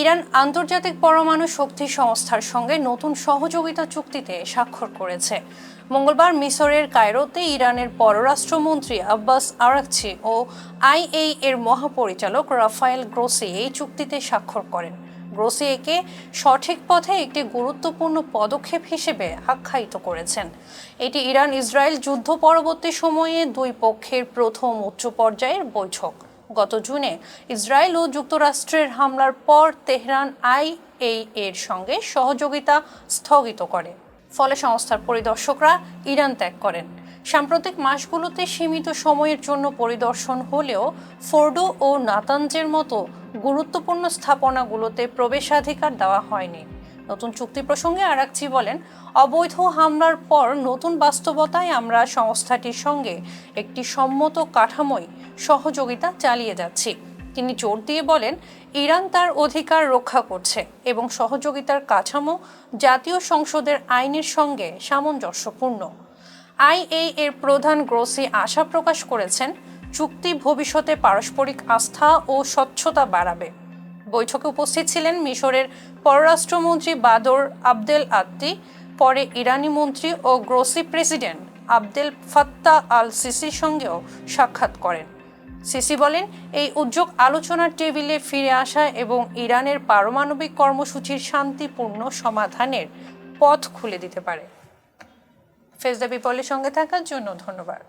Iran আন্তর্জাতিক পরমাণু শক্তি সংস্থার সঙ্গে নতুন সহযোগিতা চুক্তিতে স্বাক্ষর করেছে। মঙ্গলবার মিসরের কায়রোতে ইরানের পররাষ্ট্রমন্ত্রী আব্বাস আরাকচি ও আইএই এর মহাপরিচালক রাফায়েল গ্রোসি এই চুক্তিতে স্বাক্ষর করেন। গ্রোসি একে সঠিক পথে একটি গুরুত্বপূর্ণ পদক্ষেপ হিসেবে আখ্যায়িত করেছেন। এটি ইরান ইসরায়েল যুদ্ধ পরবর্তী সময়ে দুই পক্ষের প্রথম উচ্চ পর্যায়ের বৈঠক। গত জুনে ইসরায়েল ও যুক্তরাষ্ট্রের হামলার পর তেহরান আইএই এর সঙ্গে সহযোগিতা স্থগিত করে। ফলে সংস্থার পরিদর্শকরা ইরান ত্যাগ করেন। সাম্প্রতিক মাসগুলোতে সীমিত সময়ের জন্য পরিদর্শন হলেও ফোর্ডো ও নাতানজের মতো গুরুত্বপূর্ণ স্থাপনাগুলোতে প্রবেশাধিকার দেওয়া হয়নি। নতুন চুক্তি প্রসঙ্গে আরাকচি বলেন, অবৈধ হামলার পর নতুন বাস্তবতায় আমরা সংস্থাটির সঙ্গে একটি সম্মত কাঠামোয় সহযোগিতা চালিয়ে যাচ্ছি। তিনি জোর দিয়ে বলেন, ইরান তার অধিকার রক্ষা করছে এবং সহযোগিতার কাঠামো জাতীয় সংসদের আইনের সঙ্গে সামঞ্জস্যপূর্ণ। আইএ এর প্রধান গ্রোসি আশা প্রকাশ করেছেন, চুক্তি ভবিষ্যতে পারস্পরিক আস্থা ও স্বচ্ছতা বাড়াবে। বৈঠকে উপস্থিত ছিলেন মিশরের পররাষ্ট্রমন্ত্রী বাদর আবদেল আত্তি পরে ইরানি মন্ত্রী ও Grossi president Abdel Fattah al সিসির সঙ্গেও সাক্ষাৎ করেন। সিসি বলেন, এই উদ্যোগ আলোচনার টেবিলে ফিরে আসা এবং ইরানের পারমাণবিক কর্মসূচির শান্তিপূর্ণ সমাধানের পথ খুলে দিতে পারে। ফেজদা পিপলের সঙ্গে থাকার জন্য ধন্যবাদ।